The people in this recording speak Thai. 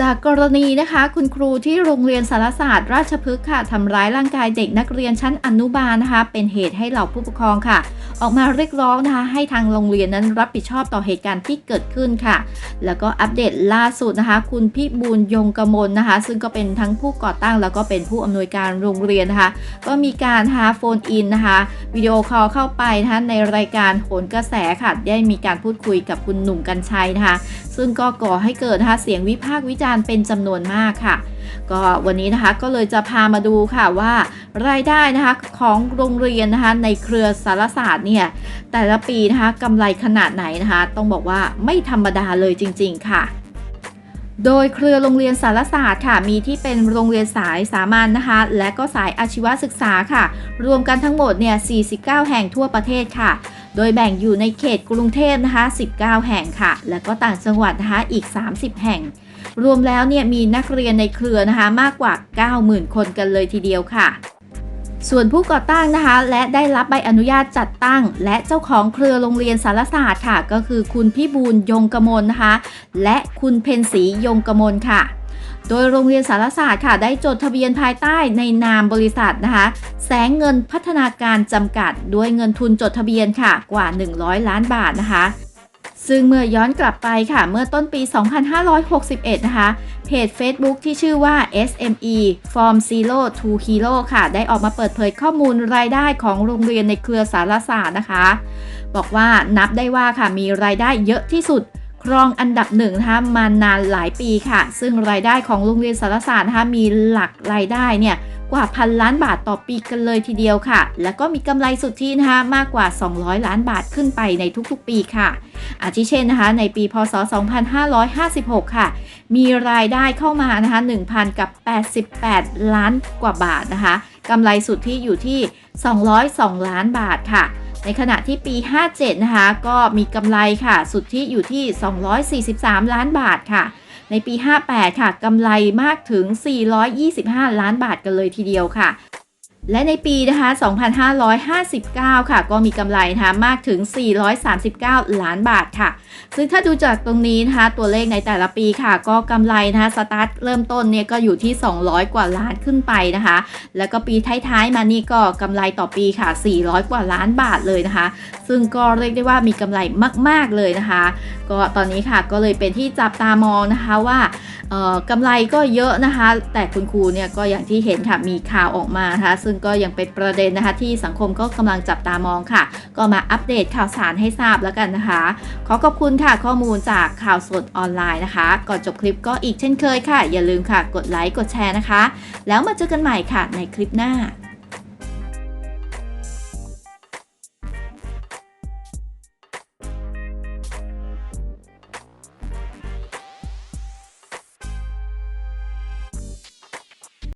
จากกรณีนะคะ คุณครูที่โรงเรียนสารศาสตร์ราชพฤกษ์ค่ะทำร้ายร่างกายเด็กนักเรียนชั้นอนุบาลนะคะ เป็นเหตุให้เหล่าผู้ปกครองค่ะ ออกมาเรียกร้องนะคะ ให้ทางโรงเรียนนั้นรับผิดชอบต่อเหตุการณ์ที่เกิดขึ้นค่ะ แล้วก็อัปเดตล่าสุดนะคะ คุณพี่บูลยงกมลนะคะ ซึ่งก็เป็นทั้งผู้ก่อตั้งแล้วก็เป็นผู้อำนวยการโรงเรียนนะคะ ก็มีการหาโฟนอินนะคะวิดีโอคอลเข้าไปนะคะในรายการโหนกระแสค่ะได้มีการพูดคุยกับคุณหนุ่มกัญชัยนะคะ ซึ่งก็ก่อให้เกิดนะคะเสียงวิพากษ์วิจารณ์การเป็นจำนวนมากค่ะ ก็วันนี้นะคะก็เลยจะพามาดูค่ะว่ารายได้นะคะของโรงเรียนนะคะในเครือสารศาสตร์เนี่ยแต่ละปีนะคะกำไรขนาดไหนนะคะ ต้องบอกว่าไม่ธรรมดาเลยจริง ๆ ค่ะโดยเครือโรงเรียนสารศาสตร์ค่ะ มีที่เป็นโรงเรียนสายสามัญนนะคะ และก็สายอาชีวศึกษาค่ะ รวมกันทั้งหมดเนี่ย 49 แห่งทั่วประเทศค่ะ โดยแบ่งอยู่ในเขตกรุงเทพนะคะ 19 แห่งค่ะ และก็ต่างจังหวัดนะคะอีก 30 แห่ง รวมแล้วเนี่ยมีนักเรียนในเครือนะคะมากกว่า 90,000 คนกันเลยทีเดียวค่ะ ส่วนผู้ก่อตั้งนะคะ และได้รับใบอนุญาตจัดตั้ง และเจ้าของเครือโรงเรียนสารศาสตร์ค่ะ ก็คือคุณพี่บูลยงกมลนะคะ และคุณเพนศรียงกมลค่ะโดยโรงเรียนสารศาสตร์ค่ะ ได้จดทะเบียนภายใต้ในนามบริษัทนะคะ แสงเงินพัฒนาการจำกัด ด้วยเงินทุนจดทะเบียนค่ะกว่า 100 ล้านบาทนะคะ ซึ่งเมื่อย้อนกลับไปค่ะ เมื่อต้นปี 2561 นะคะ เพจ Facebook ที่ชื่อว่า SME From Zero to Hero ค่ะ ได้ออกมาเปิดเผยข้อมูลรายได้ของโรงเรียนในเครือสารศาสตร์นะคะ บอกว่านับได้ว่าค่ะมีรายได้เยอะที่สุด รองอันดับหนึ่งนะคะมานานหลายปีค่ะ ซึ่งรายได้ของโรงเรียนสารศาสตร์นะคะมีหลักรายได้เนี่ยกว่าพันล้านบาทต่อปีกันเลยทีเดียวค่ะ แล้วก็มีกำไรสุทธินะคะมากกว่า 200 ล้านบาทขึ้นไปในทุกๆปีค่ะ อาทิเช่นนะคะในปีพศ 2556 ค่ะ มีรายได้เข้ามานะคะ1,000 กับ 88 ล้านกว่าบาทนะคะกำไรสุทธิอยู่ที่ 202 ล้านบาทค่ะ ในขณะที่ปี 57 นะคะ ก็มีกำไรค่ะ สุทธิอยู่ที่ 243 ล้านบาทค่ะ ในปี 58 ค่ะกำไรมากถึง 425 ล้านบาทกันเลยทีเดียวค่ะ และในปีนะคะ 2559 ค่ะ ก็มีกำไรนะคะมากถึง 439 ล้านบาทค่ะ ซึ่งถ้าดูจากตรงนี้นะคะ ตัวเลขในแต่ละปีค่ะ ก็กำไรนะคะสตาร์ทเริ่มต้นเนี่ยก็อยู่ที่ 200 กว่าล้านขึ้นไปนะคะ แล้วก็ปีท้ายๆมานี่ก็กำไรต่อปีค่ะ 400 กว่าล้านบาทเลยนะคะ ซึ่งก็เรียกได้ว่ามีกำไรมาก ๆเลยนะคะ ก็ตอนนี้ค่ะก็เลยเป็นที่จับตามองนะคะว่าเอ่อกำไรก็เยอะนะคะ แต่คุณครูเนี่ยก็อย่างที่เห็นค่ะมีข่าวออกมานะคะซึ่งก็ยังเป็นประเด็นนะคะ ที่สังคมก็กำลังจับตามองค่ะ ก็มาอัปเดตข่าวสารให้ทราบแล้วกันนะคะ ขอขอบคุณค่ะข้อมูลจากข่าวสดออนไลน์นะคะ ก่อนจบคลิปก็อีกเช่นเคยค่ะ อย่าลืมค่ะ กดไลค์กดแชร์นะคะ แล้วมาเจอกันใหม่ค่ะในคลิปหน้า